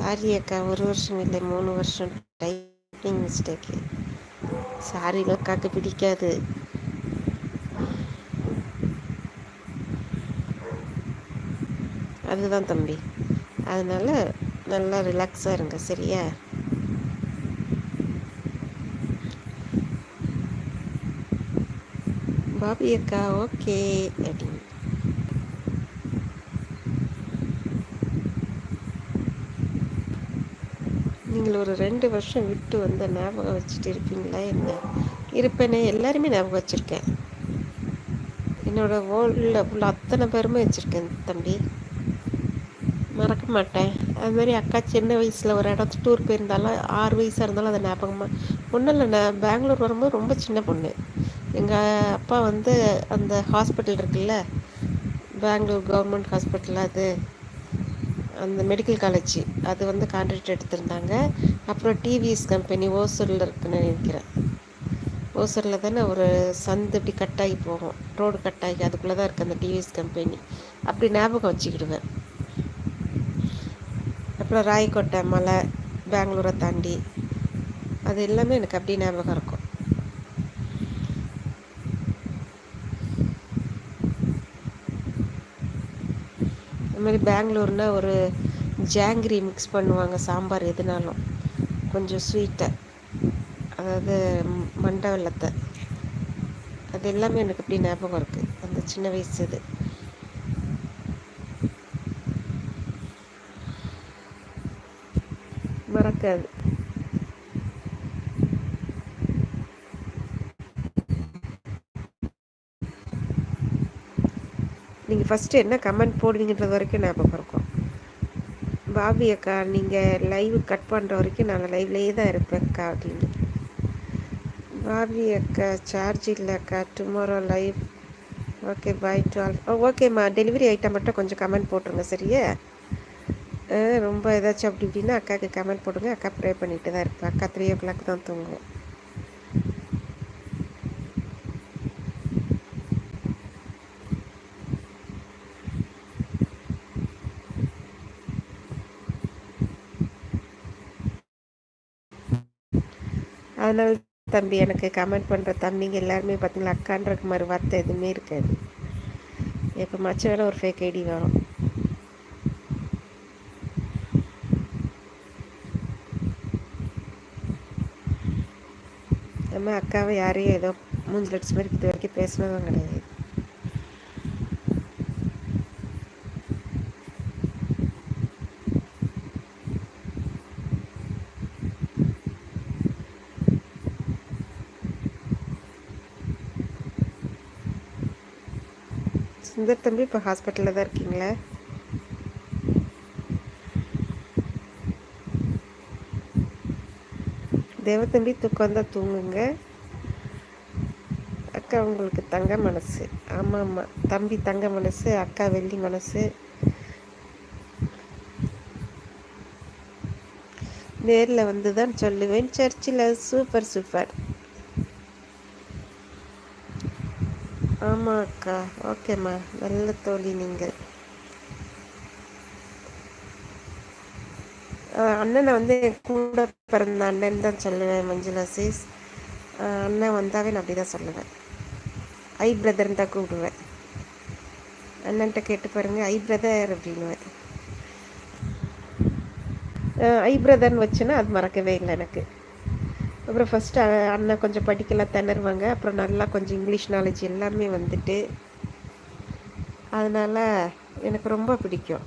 Sorry அக்கா ஒரு வருஷம் இல்லை மூணு வருஷம். டைப்பிங் மிஸ்டேக்கு சாரிகள் அக்காவுக்கு பிடிக்காது. அதுதான் தம்பி. அதனால் நல்லா ரிலாக்ஸாக இருங்க சரியா? பாபி அக்கா ஓகே அப்படின்னு நீங்கள் ஒரு ரெண்டு வருஷம் விட்டு வந்த ஞாபகம் வச்சுட்டு இருப்பீங்களா என்ன? இருப்பேனே எல்லாருமே ஞாபகம் வச்சுருக்கேன். என்னோட வேர்ல்டில் உள்ள அத்தனை பேருமே வச்சுருக்கேன் தம்பி. மறக்க மாட்டேன். அது மாதிரி அக்கா சின்ன வயசில் ஒரு இடத்து டூர் போயிருந்தாலும் ஆறு வயசாக இருந்தாலும் அதை ஞாபகமாக ஒன்றும் இல்லை நான் பெங்களூர் வரும்போது ரொம்ப சின்ன பொண்ணு. எங்கள் அப்பா வந்து அந்த ஹாஸ்பிட்டல் இருக்குல்ல பெங்களூர் கவர்மெண்ட் ஹாஸ்பிட்டல் அது. அந்த மெடிக்கல் காலேஜ் அது வந்து கான்ட்ராக்ட் எடுத்திருந்தாங்க. அப்புறம் டிவிஎஸ் கம்பெனி ஓசூரில் இருக்குன்னு நினைக்கிறேன். ஓசூரில் தானே ஒரு சந்து இப்படி கட்டாகி போகும். ரோடு கட்டாகி அதுக்குள்ளே தான் இருக்குது அந்த டிவிஎஸ் கம்பெனி அப்படி ஞாபகம் வச்சுக்கிடுவேன். அப்புறம் ராயக்கோட்டை மலை பெங்களூரை தாண்டி அது எல்லாமே எனக்கு அப்படி ஞாபகம் இருக்கும். அது மாதிரி பெங்களூர்னால் ஒரு ஜாங்கிரி மிக்ஸ் பண்ணுவாங்க சாம்பார் எதுனாலும். கொஞ்சம் ஸ்வீட்டை அதாவது மண்டை வெள்ளத்தை. அது எல்லாமே எனக்கு அப்படி ஞாபகம் இருக்குது அந்த சின்ன வயசு இது. மறக்காது. நீங்கள் ஃபஸ்ட்டு என்ன கமெண்ட் போடுவீங்கன்றது வரைக்கும் ஞாபகம் இருக்கும். பாபி அக்கா நீங்கள் லைவ் கட் பண்ணுற வரைக்கும் நான் லைவ்லேயே தான் இருப்பேன் அக்கா அப்படின்னு. பாபி அக்கா சார்ஜ் இல்லை அக்கா. Tomorrow live okay bye twelve ஓகேம்மா டெலிவரி ஐட்டம் மட்டும் கொஞ்சம் கமெண்ட் போட்டுருங்க சரியா? ரொம்ப ஏதாச்சும் அப்படி இப்படின்னா அக்காவுக்கு கமெண்ட் போடுங்க. அக்கா ப்ரே பண்ணிட்டு தான் இருப்பேன் அக்கா த்ரீ ஓ கிளாக் தான் தூங்குவோம். அதனால் தம்பி எனக்கு கமெண்ட் பண்ணுற தம்பிங்க எல்லாருமே பார்த்தீங்களா அக்கான்றக்கு மாதிரி வார்த்தை எதுவுமே இருக்காது. எப்போ மச்ச வேலை ஒரு ஃபேக் ஐடி வரும். நம்ம அக்காவை யாரையும் ஏதோ மூஞ்சி லட்சம் பேருக்கு இது வரைக்கும் பேசினதும் கிடையாது. சுந்தர் தம்பி இப்போ ஹாஸ்பிட்டலில் தான் இருக்கீங்களே? தேவத்தம்பி தூக்கம் வந்தால் தூங்குங்க. அக்கா உங்களுக்கு தங்க மனசு. ஆமாம் ஆமாம் தம்பி தங்க மனசு அக்கா வெள்ளி மனசு. நேரில் வந்து தான் சொல்லுவேன். சர்ச்சில் சூப்பர் சூப்பர் ஆமாம் அக்கா ஓகேம்மா நல்ல தோழி நீங்கள். அண்ணனை வந்து என் கூட பிறந்த அண்ணன் தான் சொல்லுவேன் மஞ்சுளா சீஸ் அண்ணன் வந்தாவே நான் அப்படி தான் சொல்லுவேன் ஐ பிரதர்னு தான் கூப்பிடுவேன். அண்ணன்ட்ட கேட்டு பாருங்கள் ஐ பிரதர் அப்படின்னுவேன். ஐ பிரதர்னு வச்சுன்னா அது மறக்கவே இல்லை எனக்கு. அப்புறம் ஃபஸ்ட்டு அண்ணன் கொஞ்சம் படிக்கலாம் திணறுவாங்க. அப்புறம் நல்லா கொஞ்சம் இங்கிலீஷ் நாலேஜ் எல்லாமே வந்துட்டு அதனால் எனக்கு ரொம்ப பிடிக்கும்.